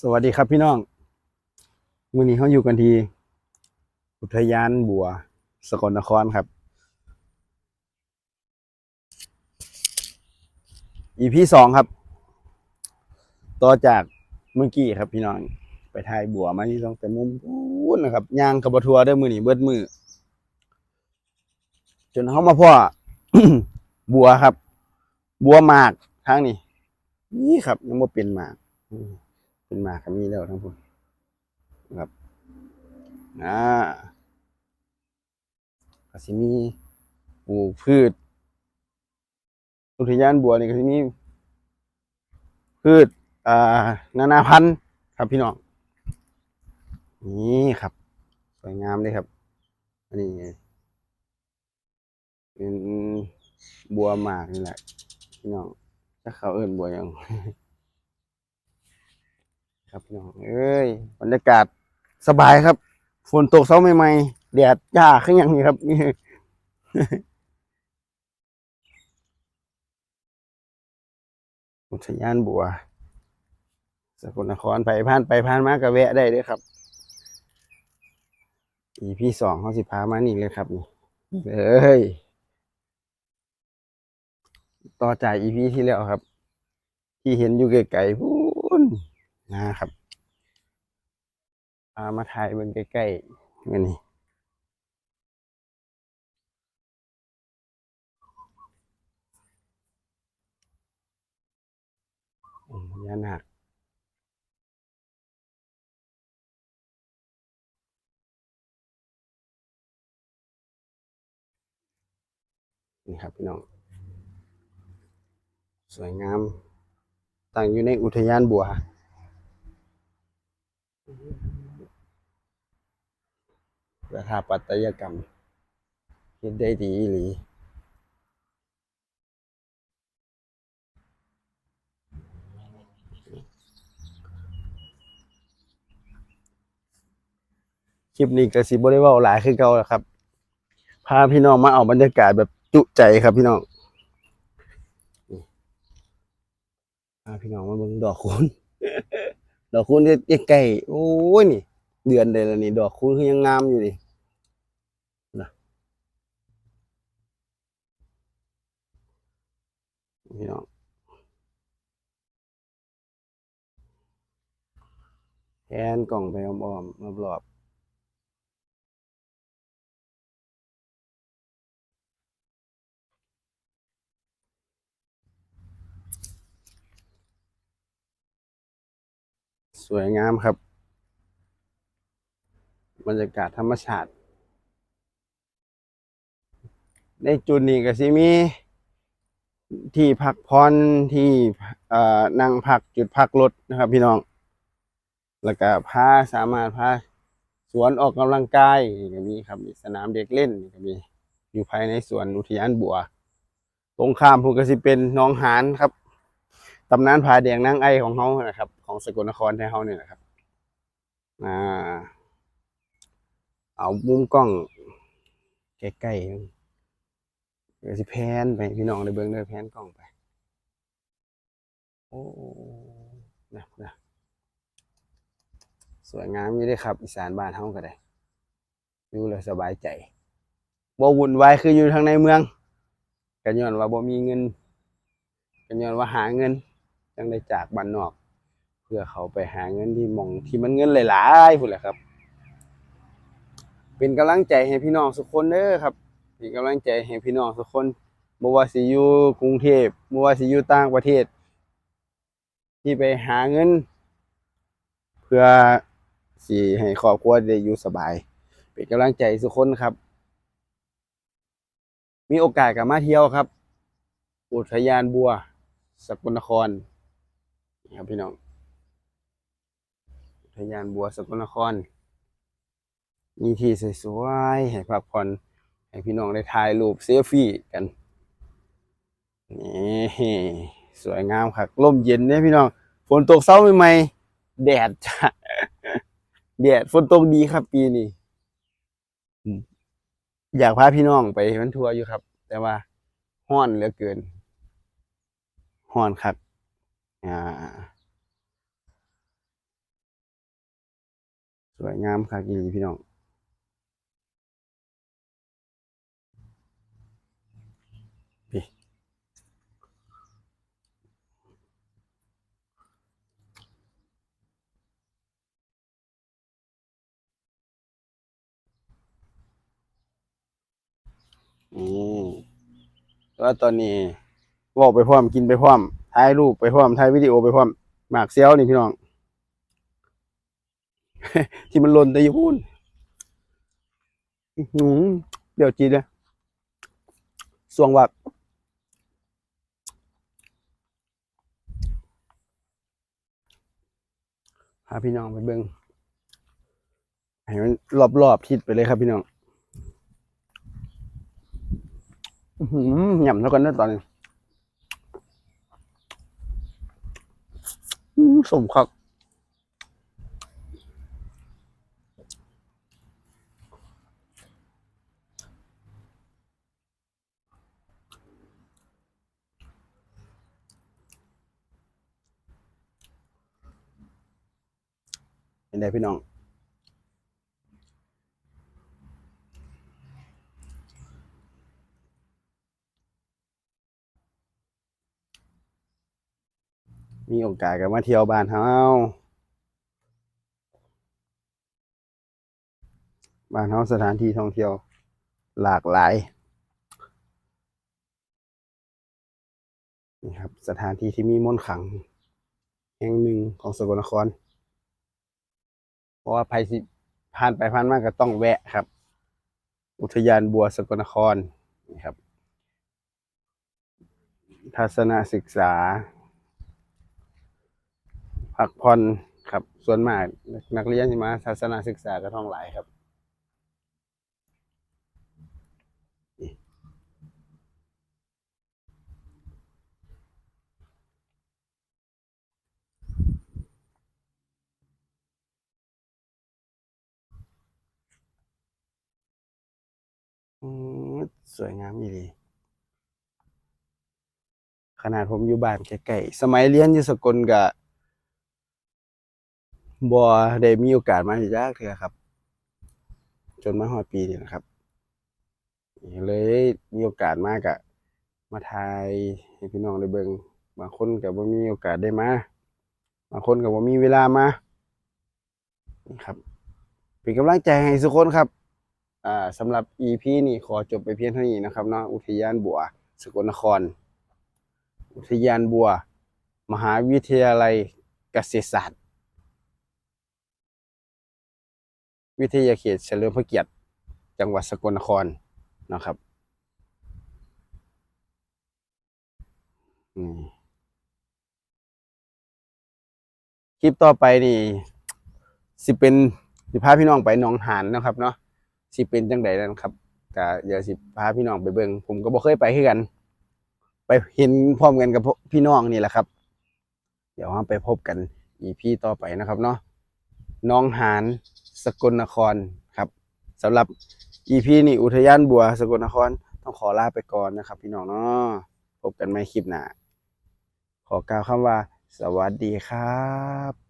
สวัสดีครับพี่น้อง วันนี้เขาอยู่กันที่อุทยานบัว สกลนครครับ EP สองครับ ต่อจากเมื่อกี้ครับพี่น้อง ไปถ่ายบัวมาที่ตรงแต่มุมพูนนะครับย่างกับบทัวร์เด้มือหนีเบิดมือ จนเขามาพ่อบัวครับ บัวหมากทางนี้นี่ครับยังบ่เป็นหมากอื เป็นหมากก็มีแล้วทั้งพุ่นครับอ่าก็สิมีปลูกพืช อุทยานบัวนี่ก็สิมีพืชอ่านานาพันธุ์ครับพี่น้องนี่ครับ สวยงามเลยครับ อันนี้เป็นบัวหมากนี่แหละพี่น้องถ้าเขาเอิ่นบัวยัง ครับพี่น้องเอ้ยบรรยากาศสบายครับ ฝนตกเช้าใหม่ๆแดดจ้าขึ้นอย่างนี้ครับนี่อุทยานบัว สกลนครไปผ่านไปผ่านมาก็แวะได้เลยครับอีพีสองเขาสิพามานี่เลยครับนี่เอ้ยต่อจากอีพีที่แล้วครับ ที่เห็นอยู่ไกลๆพูน นะครับามาถ่ายเบิ่งใกล้ๆนี่นี่องค์พญานาคนี่ครับพี่น้อง สวยงามตั้งอยู่ในอุทยานบัว สถาปัตยกรรมเฮ็ดได้ดีอีหลีคลิปนี้ก็สิบ่ได้เว้าหลายคือเก่าแล้วครับ พาพี่น้องมาเอาบรรยากาศแบบจุใจครับพี่น้องพาพี่น้องมาเบิ่งดอกคูณ ดอกคูณจะใกล้โอ้ยนี่ เดือนเดยวนี่ ดอกคูณคือยังงามอยู่นี่นะพี่น้องแทนกล่องไปอ้อมๆรอบๆ สวยงามครับ บรรยากาศธรรมชาติ ในจุดนี้ก็สิมี ที่พักผ่อนที่นั่งพักจุดพักรถนะครับ พี่น้อง แล้วก็พาสามารถพาสวนออกกำลังกายนี่ก็มีครับสนามเด็กเล่นนี่ก็มีอยู่ภายในสวนอุทยานบัว ตรงข้ามผมก็สิเป็นน้องหานครับ ตำนานผาแดงนางไอของเฮานะครับ ของสกลนครที่เฮาเนี่ยนะครับอ่าเอามุมกล้องใกล้ๆเดี๋ยวสิแพนไปพี่น้องในเบิ้องเด้อแพนกล้องไป โอ้นะนะสวยงามอยู่เด้อครับ อีสานบ้านเฮาก็ได้อยู่แล้วสบายใจบ่วุ่นวายคืออยู่ทางในเมืองกันย้อนว่าบ่มีเงินกันย้อนว่าหาเงิน จังได้จากบ้านนอก เพื่อเขาไปหาเงินที่มองที่มันเงินหลายๆพุ่นแหละครับ เป็นกำลังใจให้พี่น้องทุกคนเด้อครับ เป็นกำลังใจให้พี่น้องทุกคนบ่ว่าสิอยู่กรุงเทพบ่ว่าสิอยู่ต่างประเทศ ที่ไปหาเงิน เพื่อสิให้ครอบครัวได้อยู่สบาย เป็นกำลังใจทุกคนครับ มีโอกาสก็มาเที่ยวครับ อุทยานบัวสกลนคร ครับพี่น้องทยานบัวสกลนคร มีที่สวยๆให้พักผ่อนให้พี่น้องได้ถ่ายรูปเซลฟี่กันนี่สวยงามครับลมเย็นเนี่ยพี่น้องฝนตกเช้าใหม่ๆแดดจ้ะแดดฝนตกดีครับ ปีนี้อยากพาพี่น้องไปมันทัวร์อยู่ครับ แต่ว่าห้อนเหลือเกินห้อนครับ สวยงามคักอีหลีพี่น้องพี่นี่แล้วตอนนี้ว่าไปพร้อมกินไปพร้อม ถ่ายรูปไปพร้อมถ่ายวิดีโอไปพร้อมหมากเซียวนี่พี่น้อง ที่มันหล่นแต่ยู่พูนหือเดี๋ยวจีเลยสวงวักพาพี่น้องไปเบิ่งให้มันรอบๆทิศไปเลยครับพี่น้องหือหย่ำเท่ากันนะตอนนี้อื้อ สมครับเป็นไงพี่น้อง มีโอกาสก็มาเที่ยวบ้านเฮาบ้านเฮาสถานที่ท่องเที่ยวหลากหลายนี่ครับ สถานที่ที่มีมนต์ขัง แห่งหนึ่งของสกลนคร เพราะว่าใครสิผ่านไปผ่านมาก็ต้องแวะครับ อุทยานบัวสกลนครนี่ครับ ทัศนศึกษา พักผ่อนครับ ส่วนมากนักเรียนที่มาทัศนาศึกษาก็ท่องหลายครับนี่สวยงามอีขนาดผมอยู่บ้านใกล้ๆสมัยเรียนอยู่สกลก็บ่ ได้มีโอกาสมาที่จักเทื่อครับ จนมาฮอดปีนี้นะครับ เลยมีโอกาสมากอะมาถ่ายให้พี่น้องได้เบิงบางคนก็บ่มีโอกาสได้มาบางคนก็บ่มีเวลามานี่ครับ เป็นกำลังใจให้ทุกคนครับ อ่าสำหรับ EP นี้ขอจบไปเพียงเท่านี้นะครับเนาะอุทยานบัวสกลนคร อุทยานบัว มหาวิทยาลัยเกษตรศาสตร์ วิทยาเขตเฉลิมพระเกียรติ จังหวัดสกลนครนะครับคลิปต่อไปนี่ สิเป็นสิพาพี่น้องไปหนองหานนะครับ เนาะสิเป็นจังใดนั่นครับก็เดี๋ยวสิพาพี่น้องไปเบิ่งผมก็บ่เคยไปคือกัน ไปเห็นพร้อมกันกับพี่น้องนี่แหละครับ เดี๋ยวเราไปพบกัน EP ต่อไปนะครับ เนาะน้องหาน สกลนครครับสำหรับ EP นี่อุทยานบัวสกลนคร ต้องขอลาไปก่อนนะครับ พี่น้องเนาะพบกันใหม่คลิปหน้าขอกล่าวคำว่า สวัสดีครับ